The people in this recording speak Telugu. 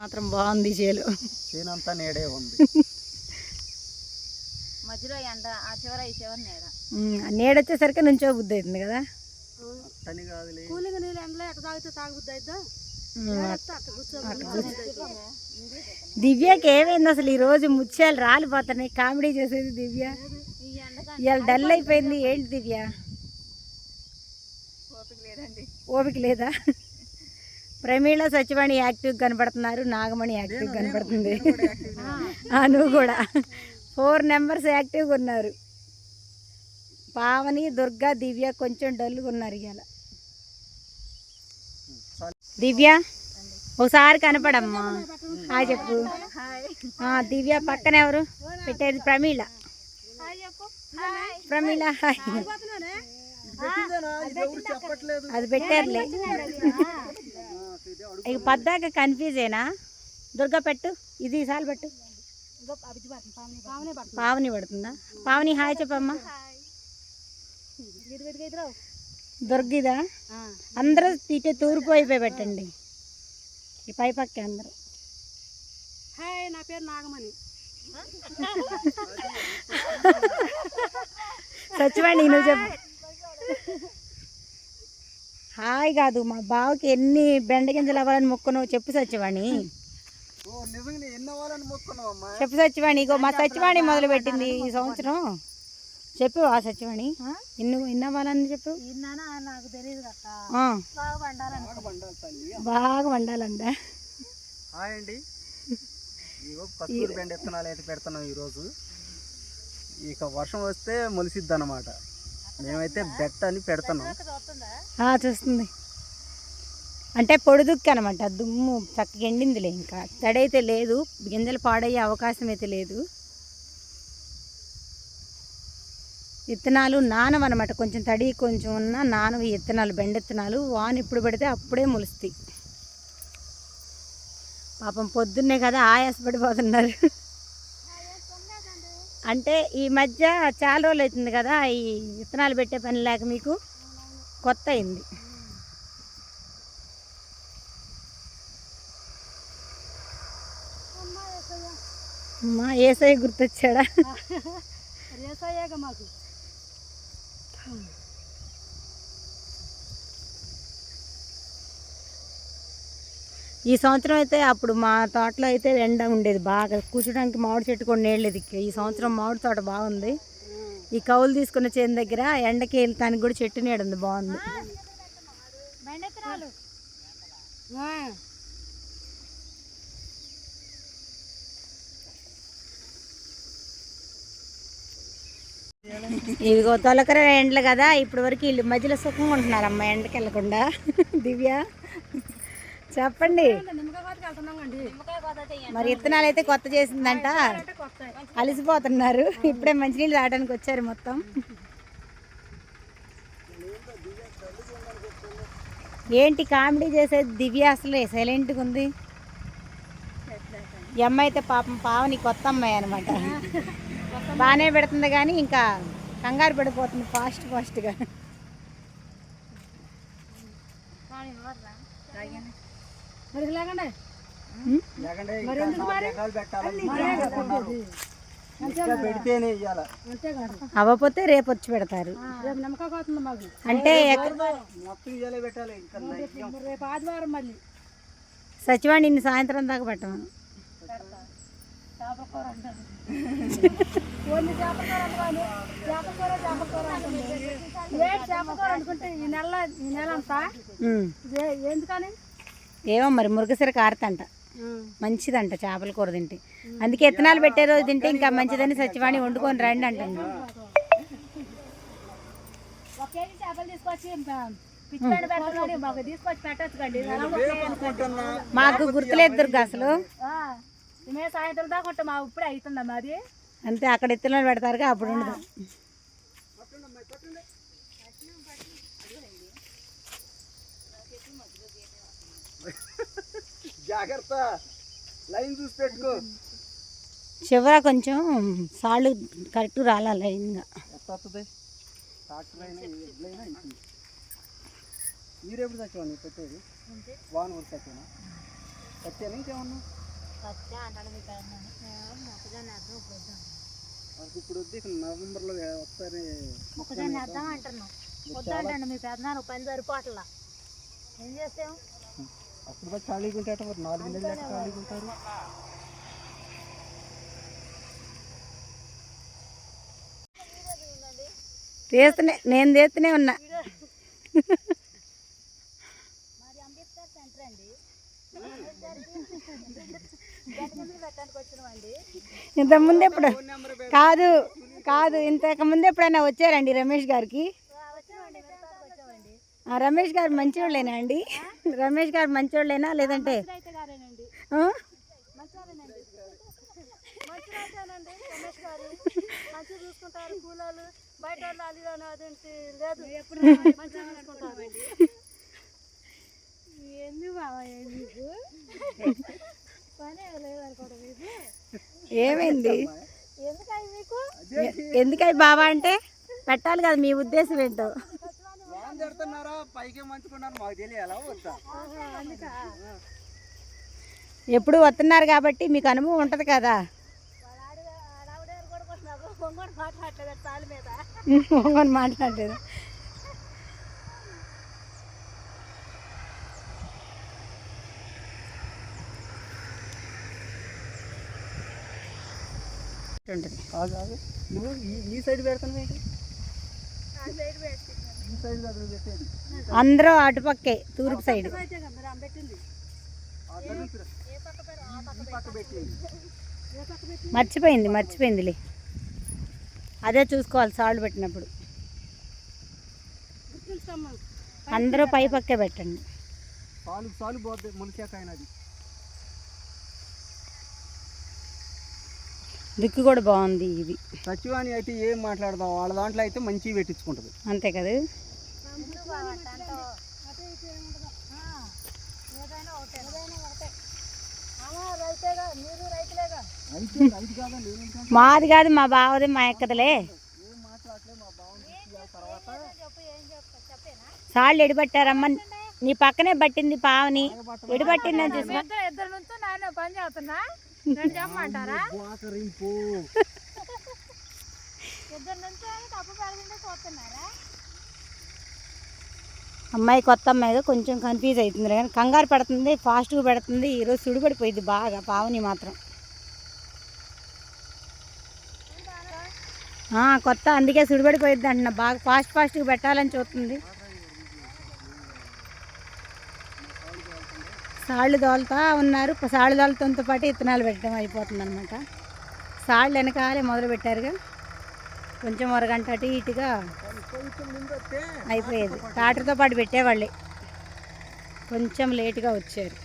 మాత్రం బాగుంది చేలు. చేనంతా నేడే ఉంది. మధ్యలో ఎండ ఆ చివర ఈ చివర నీడ. ఉమ్, నీడొచ్చేసరికి నుంచో బుద్ధి అవుతుంది కదా? అట్టని కాదులే. కూలింగ్ నీళ్ళు ఎండలో ఎట్ట తాగితే తాగుద్ది కూర్చో దివ్యకి ఏమైంది అసలు? ఈ రోజు ముత్యాలు రాలిపోతున్నాయి. కామెడీ చేసేది దివ్య. ఇవాళ డల్ అయిపోయింది. ఏంటి దివ్య? ఓపిక లేదా? ప్రమీళ సచివాణి యాక్టివ్ కనపడుతున్నారు నాగమణి యాక్టివ్ కనపడుతుంది ఆ, నువ్వు కూడా. ఫోర్ నెంబర్స్ యాక్టివ్గా ఉన్నారు. పావని దుర్గా దివ్య కొంచెం డల్గా ఉన్నారు ఇవాళ దివ్య ఒకసారి కనపడమ్మా. హాయ్ చెప్పు. హాయ్ ఆ, దివ్య పక్కన ఎవరు? పెట్టేది ప్రమీళ. హాయ్. చెప్పు హాయ్ ప్రమీళ హాయ్ చెప్పట్లేదు. అది పెట్టారులే. ఇక పద్దాక కన్ఫ్యూజ్ అయినా దుర్గా పెట్టు ఇది ఈసారి పెట్టు. పావని పడుతుందా? పావని హాయ్ చెప్పమ్మా. దుర్గిదా? అందరూ ఇటే తూర్పు అయిపోయి పెట్టండి. ఈ పై పక్కే అందరూ. హాయ్ నా పేరు నాగమణి. సచివాణి నువ్వు చెప్పు. హాయ్ కాదు మా బావకి ఎన్ని బెండ గింజలు అవ్వాలని మొక్కున్నావు చెప్పు అమ్మా? చెప్పు సచివాణి ఇగో మా సచివాణి మొదలు పెట్టింది ఈ సంవత్సరం. చెప్పు ఆ సచివాణి ఎన్ని ఎన్ని అవ్వాలని చెప్పు? నాకు తెలియదు బాగా వండాలంట. హాయ్ అండి. ఇగో కస్తూరి బెండ విత్తనాలు అయితే పెడుతున్నాం ఈరోజు. ఇక వర్షం వస్తే మొలిసిద్ది అనమాట మేమైతే బెట్ అని పెడుతున్నాం ఆ, చూస్తుంది. అంటే పొడిదుక్కి అనమాట దుమ్ము చక్కగా ఎండిందిలే ఇంకా. తడైతే లేదు గింజలు పాడయ్యే అవకాశం అయితే లేదు. విత్తనాలు నానవన్నమాట కొంచెం తడి కొంచెం ఉన్న నానవి విత్తనాలు బెండెత్తనాలు వాన్ ఇప్పుడు పెడితే అప్పుడే మొలుస్తాయి. పాపం పొద్దున్నే కదా ఆయాసపడిపోతున్నారు. అంటే ఈ మధ్య చాలా రోజులు అవుతుంది కదా ఈ విత్తనాలు పెట్టే పని లేక మీకు కొత్త అయింది అమ్మా ఏసై గుర్తొచ్చాడా? రేసయ్యాక మాకు. ఈ సంవత్సరం అయితే అప్పుడు మా తోటలో అయితే ఎండ ఉండేది బాగా. కూర్చోడానికి మామిడి చెట్టు కూడా నీళ్ళేది ఈ సంవత్సరం మామిడి తోట బాగుంది. ఈ కౌలు తీసుకున్న చేను దగ్గర ఎండకి వెళ్తానికి కూడా చెట్టు నీడ ఉంది బాగుంది. ఇదిగో తొలకర ఎండలు కదా ఇప్పటి వరకు వీళ్ళు మధ్యలో సుఖంగా ఉంటున్నారు అమ్మ ఎండకి వెళ్ళకుండా. దివ్య. చెప్పండి. మరి విత్తనాలు అయితే కొత్త చేసిందంట. అలసిపోతున్నారు. ఇప్పుడే మంచినీళ్ళు రావడానికి వచ్చారు మొత్తం. ఏంటి కామెడీ చేసేది దివ్య అసలు సైలెంట్గా ఉంది. ఈ అమ్మాయి అయితే పాపం పావని కొత్త అమ్మాయి అనమాట బాగానే పెడుతుంది కానీ ఇంకా కంగారు పడిపోతుంది ఫాస్ట్ ఫాస్ట్గా. మరి లేకండి. అవ్వకపోతే రేపు వచ్చి పెడతారు. అంటే సచివాణి ఇన్ని సాయంత్రం దాకా పెట్టమను. ఎందుకని? ఏమో మరి మురుగసిర కారతంట. మంచిదంట చేపల కూర తింటే. అందుకే ఇత్తనాలు పెట్టే రోజు తింటే ఇంకా మంచిదని సచివాణి వండుకొని రండి అంటుంది. మాకు గుర్తులేదు దుర్గా అసలు. మేము సాయంత్రం దాకా ఉంటాం మా ఇప్పుడే అవుతుందమ్మా అది అంతే అక్కడ ఇత్తనాలు పెడతారుగా అప్పుడు ఉండదు. జాగ్రత్త. లైన్ చూసి పెట్టుకో. చివర కొంచెం సాళ్ళు కరెక్ట్ ఇంకా ఎట్ట వస్తుంది ట్రాక్టర్ అయినా ఎడ్లైనా ఇంటుంది మీరు ఎప్పుడు చచ్చేవాడిని పెట్టేది? వాన కూడా చచ్చేనా వచ్చాను ఇంకేమన్నా? అది ఇప్పుడు వద్దు ఇక నవంబర్లో ఒకసారి మొక్కజొన్న వేద్దాం. అంటున్నాం. వద్దంటండి మీ పెద్దనాన్న పని సరిపోట్లా ఏం చేస్తాం అప్పుడు వచ్చి ఖాళీగా ఉంటాట మరి నాలుగు నెలలు ఎట్లా ఖాళీగా ఉంటారు. తీస్తూనే నేను తీస్తూనే ఉన్నా. మరి అంబేద్కర్ సెంటర్ అండి. పెట్టడానికి వచ్చినామండి. ఇంతకుముందు ఎప్పుడు? కాదు కాదు ఇంతకు ముందు ఎప్పుడైనా వచ్చారండి రమేష్ గారికి? రమేష్ గారు మంచివాళ్ళేనా అండి? రమేష్ గారు మంచివాళ్ళేనా? లేదంటే ఏమైంది? ఎందుకై బాబా అంటే పెట్టాలి కదా మీ ఉద్దేశం ఏంటో? తిడుతున్నారా పైకే మంచుకున్నారు మాకు తెలియాలా ఎప్పుడు వస్తున్నారు కాబట్టి మీకు అనుభవం ఉంటుంది కదా. పొంగొని మాట్లాడలేదు. ఉంటుంది. కాదు కాదు. నువ్వు ఈ సైడ్ పెడతాను ఏంటి సైడ్ అందరూ అటుపక్కే తూర్పు సైడ్. మర్చిపోయింది మర్చిపోయిందిలే. అదే చూసుకోవాలి సాల్ట్ పెట్టినప్పుడు. అందరూ పై పక్కే పెట్టండి. సాలు సాలు పోద్ది మునిసాక దిక్కు కూడా బాగుంది ఇది. సచివాణి అయితే ఏం మాట్లాడదాం? వాళ్ళ దాంట్లో అయితే మంచిగా పెట్టించుకుంటుంది. అంతే కదా? మాది కాదు మా బావది మా ఎక్కదలే సాళ్ళు ఎడిపట్టారమ్మ. నీ పక్కనే పట్టింది పావని. ఎడిపట్టిందని అమ్మాయి కొత్త అమ్మాయిగా కొంచెం కన్ఫ్యూజ్ అవుతుంది కానీ కంగారు పెడుతుంది ఫాస్ట్గా పెడుతుంది ఈరోజు సుడిపడిపోయింది బాగా పావని మాత్రం. కొత్త అందుకే సుడిపడిపోయింది అంటున్నా. బాగా ఫాస్ట్ ఫాస్ట్గా పెట్టాలని చూస్తుంది. సాళ్ళు దోలుతా ఉన్నారు. సాళ్ళు దోలతంతో పాటు ఇత్తనాలు పెట్టడం అయిపోతుంది అనమాట సాళ్ళు వెనకాలే మొదలు పెట్టారుగా. కొంచెం అరగంట అటు ఇటుగా అయిపోయేది. టాటర్తో పాటు పెట్టేవాళ్ళే. కొంచెం లేటుగా వచ్చారు.